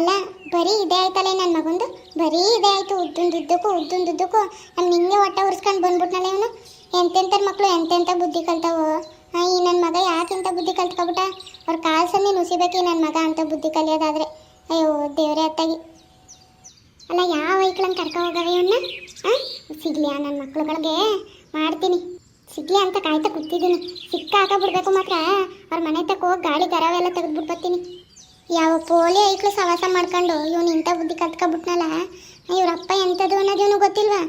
ಅಲ್ಲ ಬರೀ ಇದೇ ಆಯ್ತಲ್ಲ ನನ್ನ ಮಗಂದು? ಬರೀ ಇದೇ ಆಯ್ತು, ಉದ್ದುಂದುದ್ದಕ್ಕೂ ಉದ್ದುಂದುದ್ದಕ್ಕೂ. ನಮ್ಮ ನಿನ್ನೆ ಹೊಟ್ಟೆ ಉರ್ಸ್ಕೊಂಡು ಬಂದ್ಬಿಟ್ನಲ್ಲ ಇವನು? ಎಂತೆಂಥ ಮಕ್ಕಳು ಎಂತೆಂಥ ಬುದ್ಧಿ ಕಲ್ತಾವು? ಹಾಂ ಈ ನನ್ನ ಮಗ ಯಾಕಿಂತ ಬುದ್ಧಿ ಕಲ್ತ್ಕೊಬಿಟ್ಟ? ಅವ್ರ ಕಾಲು ಸಂದಿ ನುಸಿಬೇಕು ನನ್ನ ಮಗ ಅಂತ ಬುದ್ಧಿ ಕಲಿಯೋದಾದ್ರೆ. ಅಯ್ಯೋ, ದೇವರೇ ಅತ್ತಾಗಿ. ಅಲ್ಲ, ಯಾವ ಐಕ್ಳಂಗೆ ಕರ್ಕೊ ಹೋಗವೆ ಇವನ್ನ ಹಾಂ ಸಿಗ್ಲಿಯಾ ನನ್ನ ಮಕ್ಳುಗಳಿಗೆ. ಮಾಡ್ತೀನಿ. ಸಿಗ್ಲಿ ಅಂತ ಕಾಯ್ತಾ ಕೂತಿದ್ದೀನಿ. ಸಿಕ್ಕಾಕ ಬಿಡಬೇಕು ಮಾತ್ರ. ಅವ್ರ ಮನೆ ತಕ್ಕ ಹೋಗಿ ಗಾಳಿ, ಗರವೆಲ್ಲ ತೆಗೆದ್ಬಿಟ್ಟು ಬರ್ತೀನಿ. ಯಾವ ಪೋಲಿ ಐಕ್ಳು ಸವಾಸ ಮಾಡ್ಕೊಂಡು ಇವನು ಇಂಥ ಬುದ್ಧಿ ಕತ್ಕೊಬಿಟ್ನಲ್ಲ ಇವ್ರಪ್ಪ ಎಂಥದ್ದು ಅನ್ನೋದು ಇವನು ಗೊತ್ತಿಲ್ವಾ?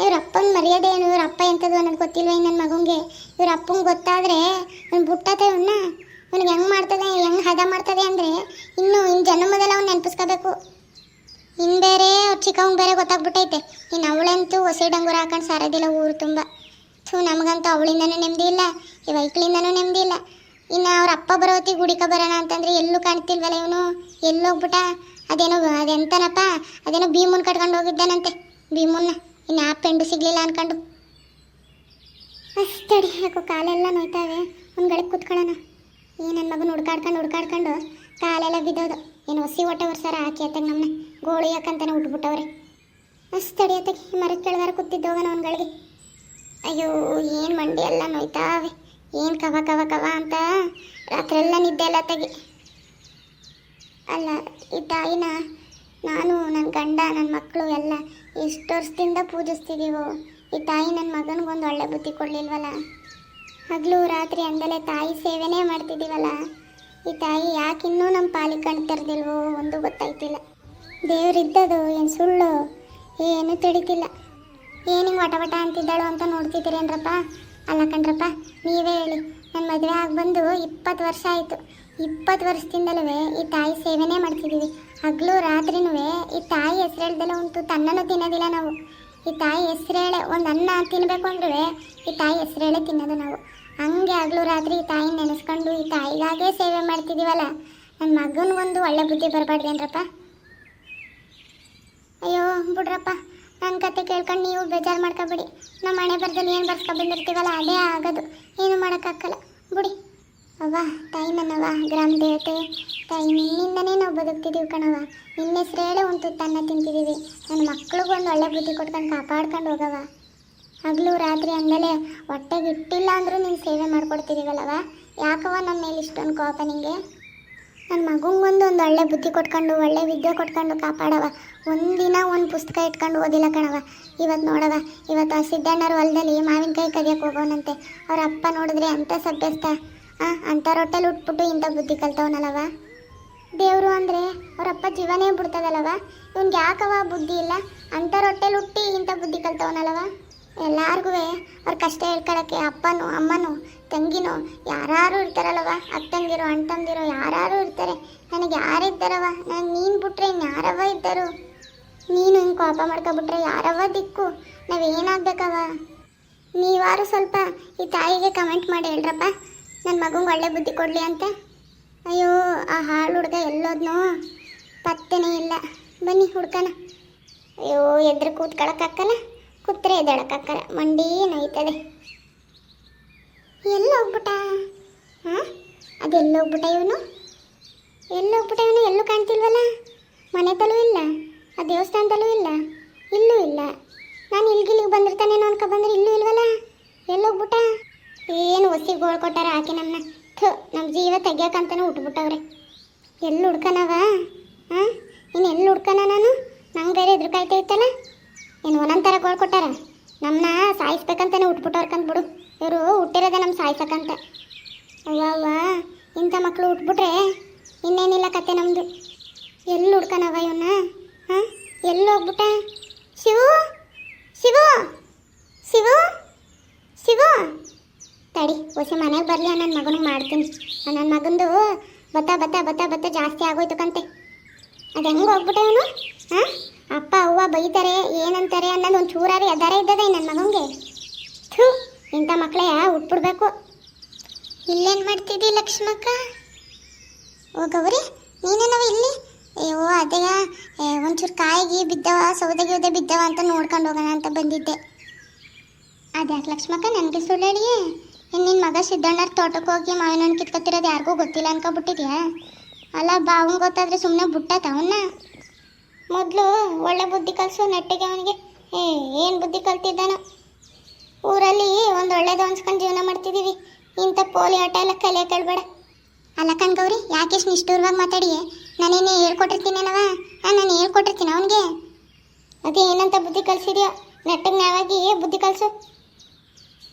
ಇವ್ರ ಅಪ್ಪನ ಮರ್ಯಾದೆ ಏನು? ಇವ್ರ ಅಪ್ಪ ಎಂಥದ್ದು ಅನ್ನೋದು ಗೊತ್ತಿಲ್ವಾ ನನ್ನ ಮಗಂಗೆ? ಇವ್ರ ಅಪ್ಪಂಗೆ ಗೊತ್ತಾದರೆ ಇವ್ನು ಬುಟ್ಟತೆ ಇವನ್ನ ಅವ್ನಿಗೆ ಹೆಂಗೆ ಮಾಡ್ತದೆ? ಹೆಂಗೆ ಹದ ಮಾಡ್ತದೆ ಅಂದರೆ ಇನ್ನು ಇನ್ನು ಜನ್ಮದಲ್ಲ ಅವ್ನು ನೆನಪಿಸ್ಕೋಬೇಕು. ಇನ್ನು ಬೇರೆ ಅವ್ರ ಚಿಕ್ಕವಂಗೆ ಬೇರೆ ಗೊತ್ತಾಗ್ಬಿಟ್ಟೈತೆ. ಇನ್ನು ಅವಳಂತೂ ಹೊಸ ಡಂಗುರ ಹಾಕೊಂಡು ಸಾರೋದಿಲ್ಲ ಊರು ತುಂಬ. ಸೊ ನಮಗಂತೂ ಅವಳಿಂದನೂ ನೆಮ್ಮದಿ ಇಲ್ಲ. ಈ ವೈಕ್ಳಿಂದನೂ ನೆಮ್ಮದಿ ಇಲ್ಲ. ಇನ್ನು ಅವ್ರ ಅಪ್ಪ ಬರೋತಿ ಗುಡಿಕ ಬರೋಣ ಅಂತಂದ್ರೆ ಎಲ್ಲೂ ಕಾಣ್ತಿಲ್ವಲ್ಲ ಇವನು? ಎಲ್ಲೋಗ್ಬಿಟ್ಟ ಅದೇನೋ ಅದೆಂತನಪ್ಪ? ಅದೇನೋ ಭೀಮನ್ ಕಟ್ಕೊಂಡು ಹೋಗಿದ್ದಾನಂತೆ. ಭೀಮನ್ನ. ಇನ್ನು ಆ ಪೆಂಡು ಸಿಗ್ಲಿಲ್ಲ ಅನ್ಕೊಂಡು. ಅಷ್ಟಡಿ ಯಾಕೋ ಕಾಲೆಲ್ಲ ನೋಯ್ತಾವೆ ಒಂದ್ಗಡೆ ಕೂತ್ಕೊಳ್ಳೋಣ. ಈ ನನ್ನ ಮಗನ ಹುಡ್ಕಾಡ್ಕೊಂಡು ಹುಡ್ಕಾಡ್ಕೊಂಡು ಕಾಲೆಲ್ಲ ಬಿದ್ದೋದು. ಏನು ಹೊಸಿ ಹೊಟ್ಟೆ ವರ್ಷಾರ ಹಾಕಿ ಅತ್ತಾಗ ನಮ್ಮನ್ನ ಗೋಳಿ ಯಾಕಂತಾನೆ ಉಟ್ಬಿಟ್ಟವ್ರೆ. ಅಷ್ಟಡಿ ಅತ್ತಾಗ ಮರದ ಕೆಳಗಾರ ಒಂದು ಅವನ್ಗಳಿಗೆ. ಅಯ್ಯೋ, ಏನು ಮಂಡಿ ಎಲ್ಲ ನೋಯ್ತಾವೆ ಏನು ಕವ ಕವ ಕವ ಅಂತ ರಾತ್ರೆಲ್ಲ ನಿದ್ದೆ ಎಲ್ಲ ತೆಗಿ ಅಲ್ಲ, ಈ ತಾಯಿನ ನಾನು ನನ್ನ ಗಂಡ ನನ್ನ ಮಕ್ಕಳು ಎಲ್ಲ ಎಷ್ಟು ವರ್ಷದಿಂದ ಪೂಜಿಸ್ತಿದ್ದೀವೋ ಈ ತಾಯಿ ನನ್ನ ಮಗನಿಗೊಂದು ಒಳ್ಳೆ ಬುದ್ಧಿ ಕೊಡಲಿಲ್ವಲ್ಲ? ಹಗಲು ರಾತ್ರಿ ಅಂದಲೇ ತಾಯಿ ಸೇವೆನೇ ಮಾಡ್ತಿದ್ದೀವಲ್ಲ ಈ ತಾಯಿ ಯಾಕೆ ಇನ್ನೂ ನಮ್ಮ ಪಾಲಿ ಕಣ್ ತೆರೆದಿಲ್ವೋ ಒಂದು ಗೊತ್ತಾಯ್ತಿಲ್ಲ. ದೇವರಿದ್ದದು, ಏನು ಸುಳ್ಳು, ಏನೂ ತಿಳಿತಿಲ್ಲ. ಏನಿಂಗ್ ವಟ ವಟ ಅಂತಿದ್ದಾಳು ಅಂತ ನೋಡ್ತಿದ್ದೀರೇನ್ರಪ್ಪ? ಅಲ್ಲ ಕಣ್ರಪ್ಪ, ನೀವೇ ಹೇಳಿ. ನನ್ನ ಮದುವೆ ಆಗಿ ಬಂದು ಇಪ್ಪತ್ತು ವರ್ಷ ಆಯಿತು. ಇಪ್ಪತ್ತು ವರ್ಷದಿಂದಲೂ ಈ ತಾಯಿ ಸೇವೆನೇ ಮಾಡ್ತಿದ್ದೀವಿ ಹಗಲು ರಾತ್ರಿನೂ ಈ ತಾಯಿ ಹೆಸರೇಳ್ದೆಲ್ಲ ಉಂಟು, ತನ್ನನ್ನು ತಿನ್ನೋದಿಲ್ಲ ನಾವು. ಈ ತಾಯಿ ಹೆಸರೇಳೆ, ಒಂದು ಅನ್ನ ತಿನ್ನಬೇಕು ಅಂದ್ರೆ ಈ ತಾಯಿ ಹೆಸರೇಳೆ ತಿನ್ನೋದು ನಾವು. ಹಂಗೆ ಹಗಲು ರಾತ್ರಿ ಈ ತಾಯಿ ನೆನೆಸ್ಕೊಂಡು ಈ ತಾಯಿಗಾಗೇ ಸೇವೆ ಮಾಡ್ತಿದ್ದೀವಲ್ಲ ನನ್ನ ಮಗನಿಗೊಂದು ಒಳ್ಳೆ ಬುದ್ಧಿ ಬರಬಾರ್ದೇನ್ರಪ್ಪ ಅಯ್ಯೋ, ಬಿಡ್ರಪ್ಪ. ನನ್ನ ಕತೆ ಕೇಳ್ಕೊಂಡು ನೀವು ಬೇಜಾರು ಮಾಡ್ಕೊಬೇಡಿ. ನಮ್ಮ ಮನೆ ಬರ್ದಲ್ಲಿ ಏನು ಬರ್ಸ್ಕೊ ಬಂದಿರ್ತೀವಲ್ಲ, ಅದೇ ಆಗೋದು. ಏನು ಮಾಡೋಕ್ಕಾಗಲ್ಲ. ಬಿಡಿ. ಅವ್ವ, ತಾಯಿ ನನ್ನವ್ವ, ಗ್ರಾಮ ದೇವತೆ. ತಾಯಿ, ನಿನ್ನಿಂದನೇ ನಾವು ಬದುಕ್ತಿದ್ದೀವಿ ಕಣವ್ವ. ನಿನ್ನ ಹೆಸರು ಹೇಳೇ ಒಂದು ತುತ್ತನ್ನ ತಿಂತಿದ್ದೀವಿ ನನ್ನ ಮಕ್ಳಿಗೊಂದು ಒಳ್ಳೆ ಬುದ್ಧಿ ಕೊಟ್ಕೊಂಡು ಕಾಪಾಡ್ಕೊಂಡು ಹೋಗವ ಹಗಲು ರಾತ್ರಿ ಅಂದಮೇಲೆ ಹೊಟ್ಟೆಗೆ ಇಟ್ಟಿಲ್ಲ ಅಂದರೂ ನೀನು ಸೇವೆ ಮಾಡ್ಕೊಡ್ತಿದ್ದೀವಲ್ಲವ ಯಾಕವ್ವ ನಮ್ಮ ಮೇಲೆ ಇಷ್ಟೊಂದು ಕೋಪ ನಿಂಗೆ? ನನ್ನ ಮಗುಂಗೊಂದು ಒಂದು ಒಳ್ಳೆ ಬುದ್ಧಿ ಕೊಟ್ಕೊಂಡು, ಒಳ್ಳೆ ವಿದ್ಯೆ ಕೊಟ್ಕೊಂಡು ಕಾಪಾಡವ ಒಂದಿನ ಒಂದು ಪುಸ್ತಕ ಇಟ್ಕೊಂಡು ಓದಿಲ್ಲ ಕಣವ ಇವತ್ತು ನೋಡವ ಇವತ್ತು ಆ ಸಿದ್ದಣ್ಣರ ಹೊಲದಲ್ಲಿ ಮಾವಿನಕಾಯಿ ಕದಿಯಕ್ಕೆ ಹೋಗೋನಂತೆ. ಅವ್ರ ಅಪ್ಪ ನೋಡಿದ್ರೆ ಅಂಥ ಸಭ್ಯಸ್ಥ. ಹಾಂ ಅಂಥ ರೊಟ್ಟೆಲಿ ಉಟ್ಬಿಟ್ಟು ಇಂಥ ಬುದ್ಧಿ ಕಲ್ತವನಲ್ಲವ ದೇವರು ಅಂದರೆ ಅವರಪ್ಪ ಜೀವನೇ ಬಿಡ್ತದಲ್ಲವ ಇವ್ನಿಗೆ ಯಾಕವ ಬುದ್ಧಿ ಇಲ್ಲ? ಅಂಥ ರೊಟ್ಟೆಲಿ ಹುಟ್ಟಿ ಇಂಥ ಬುದ್ಧಿ ಕಲ್ತವನಲ್ಲವ ಎಲ್ಲಾರ್ಗೂ ಅವ್ರ ಕಷ್ಟ ಹೇಳ್ಕೊಳಕ್ಕೆ ಅಪ್ಪನೂ, ಅಮ್ಮನೂ, ತಂಗಿನೋ ಯಾರು ಇರ್ತಾರಲ್ಲವ ಅಕ್ಕಂದಿರೋ ಅಣ್ತಂದಿರೋ ಯಾರು ಇರ್ತಾರೆ. ನನಗೆ ಯಾರಿದ್ದಾರವ ನನಗೆ ನೀನು ಬಿಟ್ರೆ ಇನ್ಯಾರವ ಇದ್ದರು? ನೀನು ಹಿಂಗೆ ಕೋಪ ಮಾಡ್ಕೊಬಿಟ್ರೆ ಯಾರವ ದಿಕ್ಕು? ನಾವೇನಾಗಬೇಕವ ನೀವಾರು ಸ್ವಲ್ಪ ಈ ತಾಯಿಗೆ ಕಮೆಂಟ್ ಮಾಡಿ ಹೇಳ್ರಪ್ಪ. ನನ್ನ ಮಗಂಗೆ ಒಳ್ಳೆ ಬುದ್ಧಿ ಕೊಡಲಿ ಅಂತ. ಅಯ್ಯೋ, ಆ ಹಾಳು ಹುಡುಗ ಎಲ್ಲೋದ್ನೋ? ಪತ್ತೆನೇ ಇಲ್ಲ. ಬನ್ನಿ ಹುಡ್ಕನ. ಅಯ್ಯೋ, ಎದ್ರು ಕೂತ್ಕೊಳಕ್ಕಾಗಲ್ಲ ಕೂತ್ರೆ ಎದ್ದೇಳಕ್ಕಾಗಲ್ಲ ಮಂಡಿ ನೋಯ್ತದೆ. ಎಲ್ಲೋಗ್ಬಿಟ್ಟ ಹಾಂ? ಅದೆಲ್ಲೋಗ್ಬಿಟ್ಟ ಇವನು? ಎಲ್ಲೋಗ್ಬಿಟ್ಟ ಇವನು? ಎಲ್ಲೂ ಕಾಣ್ತಿಲ್ವಲ್ಲ? ಮನೆ ತಲೂ ಇಲ್ಲ. ಆ ದೇವಸ್ಥಾನದಲ್ಲೂ ಇಲ್ಲ. ಇಲ್ಲೂ ಇಲ್ಲ. ನಾನು ಇಲ್ಗಿಲ್ಲಿಗೆ ಬಂದಿರ್ತಾನೇನೋ ಅನ್ಕೊ ಬಂದ್ರೆ ಇಲ್ಲೂ ಇಲ್ವಲ್ಲ? ಎಲ್ಲೋಗ್ಬಿಟ್ಟ ಏನು ಒಸಿ ಗೋಳ್ ಕೊಟ್ಟಾರ ಹಾಕಿ ನಮ್ಮನ್ನ ಥ ನಮ್ಮ ಜೀವ ತೆಗಿಯೋಕಂತಾನೆ ಉಟ್ಬಿಟ್ಟವ್ರೆ. ಎಲ್ಲಿ ಹುಡ್ಕನವ? ಹಾಂ? ಇನ್ನು ಎಲ್ಲಿ ಹುಡ್ಕನ ನಾನು? ನಂಗೆ ಬೇರೆ ಎದುರು ಕಾಯ್ತಾ ಇತ್ತಲ್ಲ? ಏನು ಒಂದೊಂಥರ ಗೋಳ್ ಕೊಟ್ಟಾರ? ನಮ್ಮನ್ನ ಸಾಯಿಸ್ಬೇಕಂತಾನೆ ಉಟ್ಬಿಟ್ಟವ್ರಕಂತ ಬಿಡು. ಇವರು ಹುಟ್ಟಿರೋದೆ ನಮ್ಮ ಸಾಯ್ಸಕ್ಕಂತ. ಅವ್ವ ಅವ್ವ, ಇಂಥ ಮಕ್ಕಳು ಉಟ್ಬಿಟ್ರೆ ಇನ್ನೇನಿಲ್ಲ ಕತೆ ನಮ್ಮದು ಎಲ್ಲಿ ಹುಡ್ಕನವ ಇವನ್ನ ಹಾಂ? ಎಲ್ಲಿ ಹೋಗ್ಬಿಟ್ಟ? ಶಿವು? ಶಿವು? ಶಿವು? ಶಿವು? ತಡಿ ಹೊಸ ಮನೆಗೆ ಬರಲಿ ನನ್ನ ಮಗನಿಗೆ ಮಾಡ್ತೀನಿ. ನನ್ನ ಮಗಂದು ಬತ್ತ ಬತ್ತ ಬತ್ತ ಬತ್ತ ಜಾಸ್ತಿ ಆಗೋಯ್ತು ಕಂತೆ. ಅದು ಹೆಂಗೆ ಹೋಗ್ಬಿಟ್ಟೆ ಇವನು? ಹಾಂ? ಅಪ್ಪ ಅವ್ವ ಬೈತಾರೆ ಏನಂತಾರೆ ಅನ್ನೋದು ಒಂದು ಚೂರಾರಿ ಅದಾರ ಇದ್ದದೆ ನನ್ನ ಮಗನಿಗೆ ಥೂ ಇಂಥ ಮಕ್ಕಳೇ ಉಟ್ಬಿಡ್ಬೇಕು. ಇಲ್ಲೇನು ಮಾಡ್ತಿದ್ದಿ ಲಕ್ಷ್ಮಕ್ಕ? ಓ ಗೌರಿ ನೀನೇನವ ಇಲ್ಲಿ? ಅಯ್ಯೋ ಏ, ಒಂಚೂರು ಕಾಯಿಗೆ ಬಿದ್ದವ ಸೌದೆ ಉದೆ ಬಿದ್ದವ ಅಂತ ನೋಡ್ಕೊಂಡು ಹೋಗೋಣ ಅಂತ ಬಂದಿದ್ದೆ. ಅದ್ಯಾಕೆ ಲಕ್ಷ್ಮಕ್ಕ ನನಗೆ ಸುಳ್ಳು ಹೇಳಿಯೇ? ಇನ್ನು ನಿನ್ನ ಮಗ ಸಿದ್ದಣ್ಣರ ತೋಟಕ್ಕೆ ಹೋಗಿ ಮಾವಿನ ಹಣ್ಣು ಕಿತ್ಕೊತಿರೋದು ಯಾರಿಗೂ ಗೊತ್ತಿಲ್ಲ ಅನ್ಕೊಬಿಟ್ಟಿದ್ಯಾ ಅಲ್ಲ ಬಾವಂಗೆ ಗೊತ್ತಾದರೆ ಸುಮ್ಮನೆ ಬಿಟ್ಟತ ಅವನ್ನ. ಮೊದಲು ಒಳ್ಳೆ ಬುದ್ಧಿ ಕಲಿಸು, ನೆಟ್ಟಿಗೆ ಅವನಿಗೆ. ಏ, ಏನು ಬುದ್ಧಿ ಕಲ್ತಿದ್ದಾನೋ? ಊರಲ್ಲಿ ಒಂದು ಒಳ್ಳೇದು ಅನ್ಸ್ಕೊಂಡು ಜೀವನ ಮಾಡ್ತಿದ್ದೀವಿ ಇಂಥ ಪೋಲಿ ಆಟ ಎಲ್ಲ ಕಲಿಯ ಕೇಳಬೇಡ. ಅಲ್ಲ ಕಣ್ಗೌರಿ, ಯಾಕೆ ಇಷ್ಟು ನಿಷ್ಠೂರವಾಗಿ ಮಾತಾಡಿ ನಾನೇನೇ ಹೇಳ್ಕೊಟ್ಟಿರ್ತೀನೇನವ ಹಾಂ, ನಾನು ಹೇಳ್ಕೊಟ್ಟಿರ್ತೀನಿ ಅವನಿಗೆ. ಅದೇ ಏನಂತ ಬುದ್ಧಿ ಕಲಿಸಿದ್ಯೋ? ನೆಟ್ಟಿಗೆ ನಾವಾಗಿ ಬುದ್ಧಿ ಕಲಿಸು.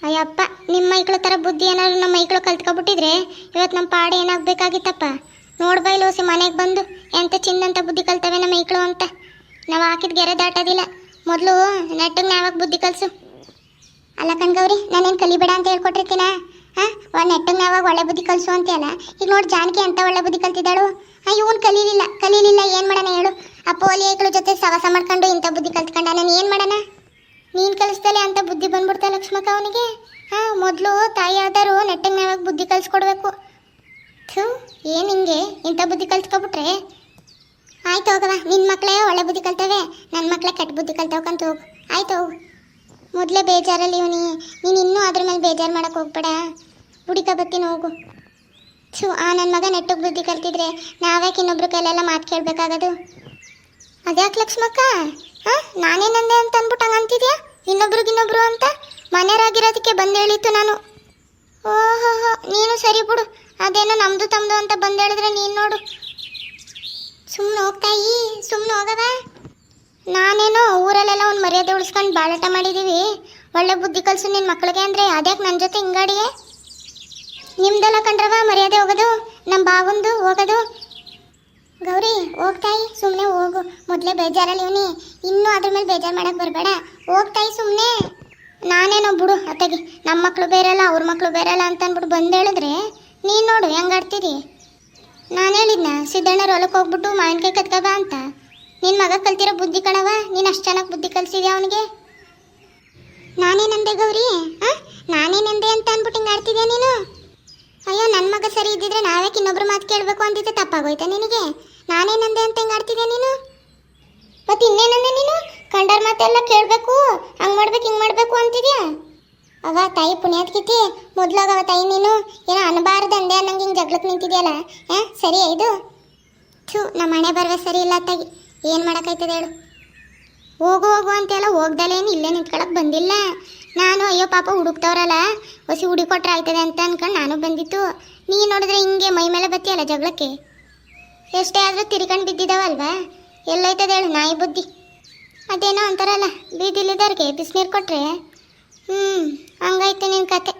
ಅಯ್ಯಪ್ಪ, ನಿಮ್ಮ ಮೈಕ್ಳ ಥರ ಬುದ್ಧಿ ಏನಾದ್ರು ನಮ್ಮ ಮೈಕ್ಳು ಕಲ್ತ್ಕೊಬಿಟ್ಟಿದ್ರೆ ಇವತ್ತು ನಮ್ಮ ಪಾಡು ಏನಾಗಬೇಕಾಗಿತ್ತಪ್ಪ? ನೋಡ್ಬೈಲು ಓಸಿ ಮನೆಗೆ ಬಂದು. ಎಂತ ಚಿನ್ನಂತ ಬುದ್ಧಿ ಕಲ್ತವೆ ನಮ್ಮ ಮೈಕ್ಳು ಅಂತ. ನಾವು ಹಾಕಿದ ಗೆರೆ ದಾಟೋದಿಲ್ಲ. ಮೊದಲು ನೆಟ್ಟಿಗೆ ನಾವಾಗ ಬುದ್ಧಿ ಕಲಿಸು. ಅಲ್ಲ ಕಣ್ಗೌರಿ, ನಾನೇನು ಕಲಿಬೇಡ ಅಂತ ಹೇಳ್ಕೊಟ್ಟಿರ್ತೀನ? ಹಾಂ? ನೆಟ್ಟಗೆ ನಾವಾಗ ಒಳ್ಳೆ ಬುದ್ಧಿ ಕಲಿಸು ಅಲ್ಲ ಈಗ ನೋಡಿ ಜಾನಕಿ ಅಂತ ಒಳ್ಳೆ ಬುದ್ಧಿ ಕಲ್ತಿದ್ದಾಳು? ಹಾಂ, ಇವನು ಕಲೀಲಿಲ್ಲ. ಕಲೀಲಿಲ್ಲ, ಏನು ಮಾಡೋಣ ಹೇಳು. ಆ ಪೋಲಿಯಗಳ ಜೊತೆ ಸವಸ ಮಾಡ್ಕೊಂಡು ಇಂಥ ಬುದ್ಧಿ ಕಲ್ತ್ಕೊಂಡ. ನಾನು ಏನು ಮಾಡೋಣ? ನೀನು ಕಲಿಸ್ದಲೆ ಅಂತ ಬುದ್ಧಿ ಬಂದ್ಬಿಡ್ತಾ ಲಕ್ಷ್ಮಕ್ಕ ಅವನಿಗೆ? ಹಾಂ, ಮೊದಲು ತಾಯಿ ಆದರೂ ನೆಟ್ಟಿಗೆ ನಾವಾಗ ಬುದ್ಧಿ ಕಲಿಸ್ಕೊಡ್ಬೇಕು. ಥೂ, ಏನು ಹಿಂಗೆ? ಇಂಥ ಬುದ್ಧಿ ಕಲ್ತ್ಕೊಬಿಟ್ರೆ? ಆಯ್ತು ಹೋಗವ ನಿನ್ನ ಮಕ್ಕಳೇ ಒಳ್ಳೆ ಬುದ್ಧಿ ಕಲ್ತವೆ. ನನ್ನ ಮಕ್ಕಳೇ ಕೆಟ್ಟ ಬುದ್ಧಿ ಕಲ್ತವಕಂತ ಹೋಗು. ಆಯ್ತು ಹೋಗು. ಮೊದಲೇ ಬೇಜಾರಲ್ಲಿ ಇವನಿ. ನೀನು ಇನ್ನೂ ಅದ್ರ ಮೇಲೆ ಬೇಜಾರು ಮಾಡೋಕೆ ಹೋಗ್ಬೇಡ. ಹುಡುಕ ಬತ್ತೀನಿ ಹೋಗು. ಥೂ, ಆ ನನ್ನ ಮಗ ನೆಟ್ಟಗೆ ಬುದ್ಧಿ ಕಲ್ತಿದ್ರೆ ನಾವ್ಯಾಕೆ ಇನ್ನೊಬ್ರ ಕೈಲೆಲ್ಲ ಮಾತು ಕೇಳಬೇಕಾಗದು? ಅದ್ಯಾಕೆ ಲಕ್ಷ್ಮಕ್ಕ? ಹಾಂ? ನಾನೇನಂದೆ ಅಂತ ಅಂದ್ಬಿಟ್ಟು ಹಂಗೆ ಅಂತಿದ್ಯಾ? ಇನ್ನೊಬ್ರಿಗೆ ಇನ್ನೊಬ್ರು ಅಂತ? ಮನೆಯರಾಗಿರೋದಕ್ಕೆ ಬಂದು ಹೇಳಿತ್ತು ನಾನು. ಓಹೋ ನೀನು ಸರಿ ಬಿಡು. ಅದೇನೋ ನಮ್ದು ತಮ್ದು ಅಂತ ಬಂದು ಹೇಳಿದ್ರೆ ನೀನು ನೋಡು. ಸುಮ್ಮನೆ ಹೋಗ್ತಾಯಿ ಸುಮ್ಮನೆ ಹೋಗದ ನಾನೇನೋ ಊರಲ್ಲೆಲ್ಲ ಒಂದು ಮರ್ಯಾದೆ ಉಳಿಸ್ಕೊಂಡು ಬಾಳಾಟ ಮಾಡಿದ್ದೀವಿ ಒಳ್ಳೆ ಬುದ್ಧಿ ಕಲ್ಸು ನಿನ್ನ ಮಕ್ಳಿಗೆ ಅಂದರೆ ಅದ್ಯಾಕೆ ನನ್ನ ಜೊತೆ ಹಿಂಗಾಡಿಗೆ ನಿಮ್ದೆಲ್ಲ ಕಂಡ್ರವ ಮರ್ಯಾದೆ ಹೋಗೋದು ನಮ್ಮ ಬಾವಂದು ಹೋಗೋದು? ಗೌರಿ ಹೋಗ್ತಾಯಿ ಸುಮ್ಮನೆ ಹೋಗು. ಮೊದಲೇ ಬೇಜಾರಲ್ಲಿ ಇವನಿ. ಇನ್ನೂ ಅದ್ರ ಮೇಲೆ ಬೇಜಾರು ಮಾಡಕ್ಕೆ ಬರಬೇಡ. ಹೋಗ್ತಾಯಿ ಸುಮ್ಮನೆ ನಾನೇನೋ ಬಿಡು, ಅತ್ತಗೆ. ನಮ್ಮ ಮಕ್ಕಳು ಬೇರೆಲ್ಲ, ಅವ್ರ ಮಕ್ಕಳು ಬೇರೆಲ್ಲ ಅಂತ ಅಂದ್ಬಿಟ್ಟು ಬಂದು ಹೇಳಿದ್ರೆ ನೀನು ನೋಡು, ಹೆಂಗೆ ಆಡ್ತೀರಿ? ನಾನು ಹೇಳಿದ್ನ ಸಿದ್ದಣ್ಣರ ಹೊಲಕ್ಕೆ ಹೋಗ್ಬಿಟ್ಟು ಮಾವಿನಕಾಯಿ ಕತ್ಕಬ ಅಂತ. ನಿನ್ನ ಮಗ ಕಲ್ತಿರೋ ಬುದ್ಧಿ ಕಣವ ನೀನು ಅಷ್ಟು ಚೆನ್ನಾಗಿ ಬುದ್ಧಿ ಕಲಿಸಿದ್ಯಾ ಅವನಿಗೆ? ನಾನೇನಂದೆ ಗೌರಿ? ಆ ನಾನೇನಂದೆ ಅಂತ ಅಂದ್ಬಿಟ್ಟು ಹಿಂಗೆ ಆಡ್ತಿದ್ಯಾ ನೀನು? ಅಯ್ಯೋ ನನ್ನ ಮಗ ಸರಿ ಇದ್ದಿದ್ರೆ ನಾವ್ಯಾಕೆ ಇನ್ನೊಬ್ರು ಮಾತು ಕೇಳಬೇಕು ಅಂತಿದ್ದೆ ತಪ್ಪಾಗೋಯ್ತಾ ನಿನಗೆ? ನಾನೇನಂದೆ ಅಂತ ಹಿಂಗೆ ಆಡ್ತಿದ್ಯಾ ನೀನು? ಮತ್ತೆ ಇನ್ನೇನಂದೆ ನೀನು? ಕಂಡರ್ ಮಾತೆಲ್ಲ ಕೇಳಬೇಕು, ಹಂಗೆ ಮಾಡ್ಬೇಕು, ಹಿಂಗೆ ಮಾಡಬೇಕು ಅಂತಿದ್ಯಾ? ಅವ ತಾಯಿ ಪುಣ್ಯಾತ್ಕಿತಿ ಮೊದಲಾಗವ ತಾಯಿ ನೀನು, ಏನೋ ಅನಬಾರ್ದು ಅಂದೆ ನಿಂತಿದೆಯಲ್ಲ ಹಾಂ ಸರಿ ಇದು ಥೂ, ನಮ್ಮ ಮನೆ ಬರುವ ಸರಿ ಇಲ್ಲ ತಾಗಿ ಏನು ಮಾಡೋಕ್ಕಾಯ್ತದೆ ಹೇಳು. ಹೋಗು ಹೋಗು ಅಂತೆಲ್ಲ ಹೋಗ್ದಲೇನು ಇಲ್ಲೇ ನಿಂತ್ಕೊಳಕ್ ಬಂದಿಲ್ಲ. ನಾನು ಅಯ್ಯೋ ಪಾಪ ಹುಡುಕ್ತವ್ರಲ್ಲ ಹೊಸಿ ಹುಡಿ ಕೊಟ್ರೆ ಆಯ್ತದೆ ಅಂತ ಅನ್ಕೊಂಡು ನಾನು ಬಂದಿತ್ತು ನೀ ನೋಡಿದ್ರೆ ಹಿಂಗೆ ಮೈ ಮೇಲೆ ಬತ್ತಿಯಲ್ಲ ಜಗಳಕ್ಕೆ ಎಷ್ಟೇ ಆದರೂ ತಿರ್ಕೊಂಡು ಬಿದ್ದಿದ್ದಾವಲ್ವಾ ಎಲ್ಲೈತದೆ ಹೇಳು, ನಾಯಿ ಬುದ್ಧಿ. ಅದೇನೋ ಅಂತಾರಲ್ಲ ಬೀದಿಲಿದ್ದವ್ರಿಗೆ ಬಿಸಿನೀರು ಕೊಟ್ಟರೆ ಹ್ಞೂ ಹಂಗಾಯ್ತು ನಿನ್ನ ಕತೆ.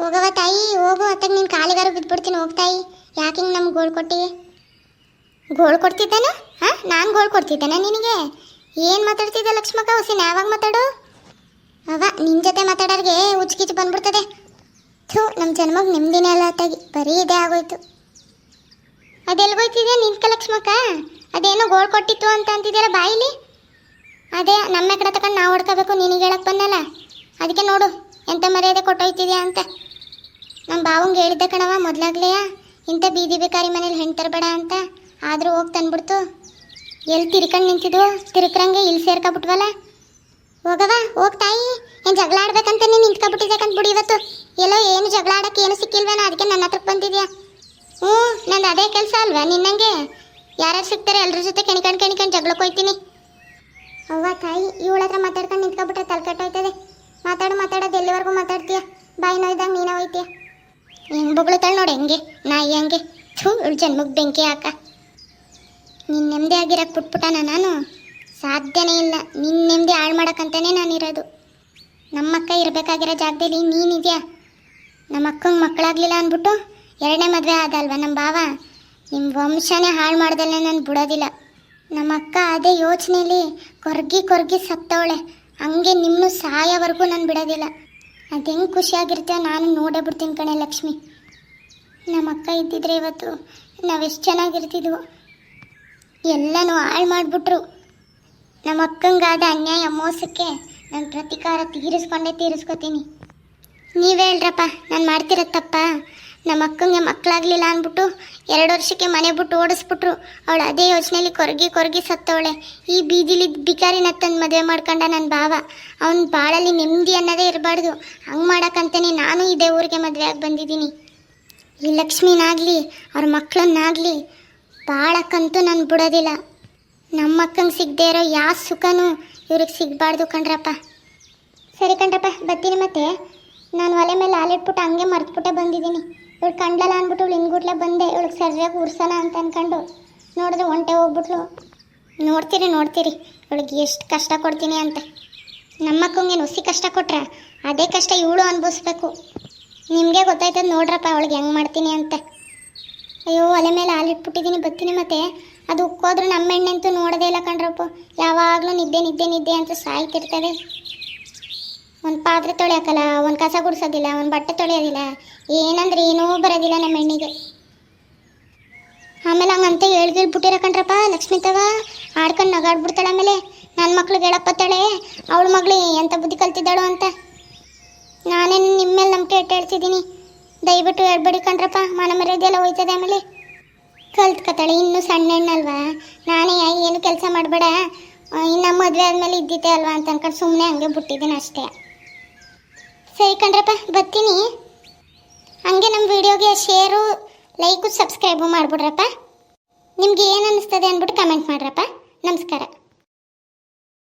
ಹೋಗವ ತಾಯಿ, ಹೋಗು, ಅತ್ತಾಗ ನಿನ್ನ ಕಾಲಿಗಾರು ಬಿದ್ಬಿಡ್ತೀನಿ ಹೋಗ್ತಾಯಿ ಯಾಕೆ ಹಿಂಗೆ ನಮ್ಗೆ ಗೋಳು ಕೊಟ್ಟಿ? ಗೋಳು ಕೊಡ್ತಿದ್ದಾನ? ಹಾಂ? ನಾನು ಗೋಳು ಕೊಡ್ತಿದ್ದಾನ ನಿನಗೆ? ಏನು ಮಾತಾಡ್ತಿದ್ದೆ ಲಕ್ಷ್ಮಕ್ಕ ಹೊಸಿನ ಯಾವಾಗ ಮಾತಾಡು? ಅವ ನಿನ್ನ ಜೊತೆ ಮಾತಾಡೋರಿಗೆ ಉಚ್ಕಿಚ್ ಬಂದ್ಬಿಡ್ತದೆ. ಥೂ ನಮ್ಮ ಜನ್ಮಕ್ಕೆ ನೆಮ್ಮದಿನೇ ಅಲ್ಲ ಅತ್ತಾಗಿ ಬರೀ ಇದೇ ಆಗೋಯ್ತು. ಅದೆಲ್ಗೋಯ್ತಿದ್ಯಾ ನಿಂತ ಲಕ್ಷ್ಮಕ್ಕ? ಅದೇನೋ ಗೋಳು ಕೊಟ್ಟಿತ್ತು ಅಂತ ಅಂತಿದ್ದೀರ ಬಾಯಿಲಿ ಅದೇ, ನಮ್ಮ ಕಡೆ ತಗೊಂಡು ನಾವು ಹೊಡ್ಕೋಬೇಕು, ನಿನಗೆ ಹೇಳಕ್ಕೆ ಬಂದಲ್ಲ. ಅದಕ್ಕೆ ನೋಡು, ಎಂತ ಮರ್ಯಾದೆ ಕೊಟ್ಟೋಯ್ತಿದ್ಯಾ ಅಂತ. ನಮ್ಮ ಬಾವಂಗೆ ಹೇಳಿದ್ದೆ ಕಣವ ಮೊದಲಾಗ್ಲೇ. ಇಂಥ ಬೀದಿ ಬೇಕಾರಿ ಮನೇಲಿ ಹೆಣ್ಣು ತರಬೇಡ ಅಂತ. ಆದರೂ ಹೋಗಿ ತಂದ್ಬಿಡ್ತು. ಎಲ್ಲಿ ತಿರ್ಕೊಂಡು ನಿಂತಿದ್ವು? ತಿರ್ಕ್ರಂಗೆ ಇಲ್ಲಿ ಸೇರ್ಕೊಬಿಟ್ವಲ್ಲ? ಹೋಗವ ಹೋಗ್ ತಾಯಿ. ಏನು ಜಗಳ ಆಡ್ಬೇಕಂತ ನೀನು ನಿಂತ್ಕೊಬಿಟ್ಟಿದ್ದಕ್ಕಂತ ಬಿಡಿ ಇವತ್ತು? ಎಲ್ಲೋ ಏನು ಜಗಳ ಆಡಕ್ಕೆ ಏನು ಸಿಕ್ಕಿಲ್ವೇನೋ ಅದಕ್ಕೆ ನನ್ನ ಹತ್ರಕ್ಕೆ ಬಂದಿದ್ಯಾ? ಹ್ಞೂ, ನಂದು ಅದೇ ಕೆಲಸ ಅಲ್ವಾ ನಿನ್ನಂಗೆ? ಯಾರ್ಯಾರು ಸಿಗ್ತಾರೆ ಎಲ್ಲರ ಜೊತೆ ಕೆಣಿಕೊಂಡು ಕೆಣಿಕೊಂಡು ಜಗಳಕ್ಕೆ ಹೋಯ್ತೀನಿ ಅವ್ವ, ತಾಯಿ, ಇವಳ ಹತ್ರ ಮಾತಾಡ್ಕೊಂಡು ನಿಂತ್ಕೊಬಿಟ್ರೆ ತಲೆ ಕಟ್ಟೋಯ್ತದೆ ಮಾತಾಡು, ಮಾತಾಡೋದು ಎಲ್ಲಿವರೆಗೂ ಮಾತಾಡ್ತೀಯ? ಬಾಯಿ ನೋಯ್ದಾಗ ನೀನೇ ಹೋಯ್ತೀಯ? ಹೆಂಗೆ ಬೊಗಳುತ್ತಾಳೆ ನೋಡಿ ಹೆಂಗೆ, ನಾಯಿ ಹಂಗೆ. ಥೂ ಜನ್ಮಕ್ಕೆ ಬೆಂಕಿ ಹಾಕ. ನಿನ್ನ ನೆಮ್ಮದಿ ಆಗಿರಕ್ಕೆ ಬಿಟ್ಬಿಟ್ಟನ ನಾನು? ಸಾಧ್ಯನೇ ಇಲ್ಲ. ನಿನ್ನ ನೆಮ್ಮದಿ ಹಾಳು ಮಾಡೋಕ್ಕಂತಾನೆ ನಾನಿರೋದು. ನಮ್ಮಕ್ಕ ಇರಬೇಕಾಗಿರೋ ಜಾಗದಲ್ಲಿ ನೀನಿದ್ಯಾ ನಮ್ಮ ಅಕ್ಕಂಗೆ ಮಕ್ಕಳಾಗಲಿಲ್ಲ ಅಂದ್ಬಿಟ್ಟು ಎರಡನೇ ಮದುವೆ ಆದಲ್ವ ನಮ್ಮ ಭಾವ? ನಿಮ್ಮ ವಂಶನೇ ಹಾಳು ಮಾಡ್ದಲ್ಲೇ ನಾನು ಬಿಡೋದಿಲ್ಲ. ನಮ್ಮ ಅಕ್ಕ ಅದೇ ಯೋಚನೆಯಲ್ಲಿ ಕೊರ್ಗಿ ಕೊರ್ಗಿ ಸತ್ತವಳೆ. ಹಂಗೆ ನಿಮ್ಮನ್ನು ಸಾಯೋವರೆಗೂ ನಾನು ಬಿಡೋದಿಲ್ಲ. ಅದು ಹೆಂಗೆ ಖುಷಿಯಾಗಿರುತ್ತೆ? ನಾನು ನೋಡೇ ಬಿಡ್ತೀನಿ ಕಣೆ ಲಕ್ಷ್ಮಿ. ನಮ್ಮ ಅಕ್ಕ ಇದ್ದಿದ್ರೆ ಇವತ್ತು ನಾವೆಷ್ಟು ಚೆನ್ನಾಗಿರ್ತಿದ್ವು. ಎಲ್ಲನೂ ಹಾಳು ಮಾಡಿಬಿಟ್ರು. ನಮ್ಮ ಅಕ್ಕಂಗಾದ ಅನ್ಯಾಯ ಮೋಸಕ್ಕೆ ನಾನು ಪ್ರತಿಕಾರ ತೀರಿಸ್ಕೊಂಡೇ ತೀರಿಸ್ಕೊತೀನಿ. ನೀವೇ ಹೇಳ್ರಪ್ಪ, ನಾನು ಮಾಡ್ತಿರೋ ತಪ್ಪ? ನಮ್ಮ ಅಕ್ಕಂಗೆ ಮಕ್ಕಳಾಗಲಿಲ್ಲ ಅಂದ್ಬಿಟ್ಟು ಎರಡು ವರ್ಷಕ್ಕೆ ಮನೆ ಬಿಟ್ಟು ಓಡಿಸ್ಬಿಟ್ರು. ಅವಳು ಅದೇ ಯೋಚನೆಯಲ್ಲಿ ಕೊರಗಿ ಕೊರಗಿ ಸತ್ತವಳೆ. ಈ ಬೀದಿಲಿ ಬಿಕಾರಿನ ತಂದು ಮದುವೆ ಮಾಡ್ಕೊಂಡ ನನ್ನ ಭಾವ. ಅವನ ಬಾಳಲ್ಲಿ ನೆಮ್ಮದಿ ಅನ್ನೋದೇ ಇರಬಾರ್ದು. ಹಂಗೆ ಮಾಡೋಕ್ಕಂತಾನೆ ನಾನು ಇದೇ ಊರಿಗೆ ಮದುವೆ ಆಗಿ ಬಂದಿದ್ದೀನಿ. ಈ ಲಕ್ಷ್ಮಿನಾಗಲಿ, ಅವ್ರ ಮಕ್ಕಳನ್ನಾಗಲಿ ಭಾಳಕ್ಕಂತೂ ನಾನು ಬಿಡೋದಿಲ್ಲ. ನಮ್ಮ ಅಕ್ಕಂಗೆ ಸಿಗದೆ ಇರೋ ಯಾವ ಸುಖನೂ ಇವ್ರಿಗೆ ಸಿಗಬಾರ್ದು ಕಣ್ರಪ್ಪ. ಸರಿ ಕಣ್ರಪ್ಪ, ಬರ್ತೀನಿ ಮತ್ತೆ. ನಾನು ಒಲೆ ಮೇಲೆ ಹಾಲಿಟ್ಬಿಟ್ಟು ಹಂಗೆ ಮರ್ತ್ಬಿಟ್ಟೆ ಬಂದಿದ್ದೀನಿ. ಇವಳು ಕಂಡ್ಲಲ್ಲ ಅಂದ್ಬಿಟ್ಟು ಇವಳು ಹಿಂಗುಟ್ಲೆ ಬಂದೆ. ಇವಳಿಗೆ ಸರಿಯಾಗಿ ಉರ್ಸೋಣ ಅಂತ ಅಂದ್ಕೊಂಡು ನೋಡಿದ್ರೆ ಒಂಟೆ ಹೋಗ್ಬಿಟ್ಲು. ನೋಡ್ತೀರಿ ನೋಡ್ತೀರಿ. ಇವಳಿಗೆ ಎಷ್ಟು ಕಷ್ಟ ಕೊಡ್ತೀನಿ ಅಂತ. ನಮ್ಮ ನುಸಿ ಕಷ್ಟ ಕೊಟ್ರೆ ಅದೇ ಕಷ್ಟ ಇವಳು ಅನುಭವಿಸ್ಬೇಕು. ನಿಮಗೆ ಗೊತ್ತಾಯ್ತದ ನೋಡ್ರಪ್ಪ ಅವಳಿಗೆ ಹೆಂಗೆ ಮಾಡ್ತೀನಿ ಅಂತ. ಅಯ್ಯೋ, ಒಲೆ ಮೇಲೆ ಹಾಲಿಟ್ಬಿಟ್ಟಿದ್ದೀನಿ ಬರ್ತೀನಿ ಮತ್ತೆ. ಅದು ಉಕ್ಕೋದ್ರೂ ನಮ್ಮ ಎಣ್ಣೆಂತೂ ನೋಡೋದೇ ಇಲ್ಲ ಕಣ್ರಪ್ಪ. ಯಾವಾಗಲೂ ನಿದ್ದೆ ನಿದ್ದೆ ನಿದ್ದೆ ಅಂತ ಸಾಯ್ತಿರ್ತದೆ. ಒಂದು ಪಾತ್ರೆ ತೊಳೆಯೋಕ್ಕಲ್ಲ ಒಂದು ಕಸ ಗುಡಿಸೋದಿಲ್ಲ, ಒಂದು ಬಟ್ಟೆ ತೊಳೆಯೋದಿಲ್ಲ. ಏನಂದ್ರೆ ಏನೂ ಬರೋದಿಲ್ಲ ನಮ್ಮ ಹೆಣ್ಣಿಗೆ. ಆಮೇಲೆ ಹಂಗಂತ ಹೇಳ್ಗಿಳ್ಬಿಟ್ಟಿರ ಕಣ್ರಪ್ಪ ಲಕ್ಷ್ಮೀ ತವ. ಆಡ್ಕೊಂಡು ನಗಾಡ್ಬಿಡ್ತಾಳೆ ಆಮೇಲೆ. ನನ್ನ ಮಕ್ಳಿಗೆ ಹೇಳಪ್ಪತ್ತಾಳೆ, ಅವಳ ಮಗಳು ಎಂಥ ಬುದ್ಧಿ ಕಲ್ತಿದ್ದಾಳು ಅಂತ. ನಾನೇನು ನಿಮ್ಮ ಮೇಲೆ ನಂಬಿಕೆ ಇಟ್ಟು ಹೇಳ್ತಿದ್ದೀನಿ. ದಯವಿಟ್ಟು ಹೇಳ್ಬೇಡಿ ಕಣ್ರಪ್ಪ ಮನ ಮರ್ಯಾದೆ ಎಲ್ಲ ಹೋಯ್ತದೆ ಆಮೇಲೆ. ಕಲ್ತ್ಕೊತಾಳೆ, ಇನ್ನೂ ಸಣ್ಣ ಹೆಣ್ಣಲ್ವಾ? ನಾನೇ ಏನು ಕೆಲಸ ಮಾಡಬೇಡ. ಇನ್ನು ಮದುವೆ ಆದಮೇಲೆ ಇದ್ದಿದ್ದೆ ಅಲ್ವಾ? ಅಂತ ಅನ್ಕೊಂಡು ಸುಮ್ಮನೆ ಹಂಗೆ ಬಿಟ್ಟಿದ್ದೀನಿ ಅಷ್ಟೇ. ಸರಿ ಕಣ್ರಪ್ಪ, ಬರ್ತೀನಿ. ಹಂಗೆ ನಮ್ಮ ವಿಡಿಯೋಗೆ ಶೇರು ಲೈಕು ಸಬ್ಸ್ಕ್ರೈಬು ಮಾಡಿಬಿಡ್ರಪ್ಪ. ನಿಮ್ಗೆ ಏನು ಅನ್ನಿಸ್ತದೆ ಅಂದ್ಬಿಟ್ಟು ಕಮೆಂಟ್ ಮಾಡ್ರಪ್ಪ. ನಮಸ್ಕಾರ.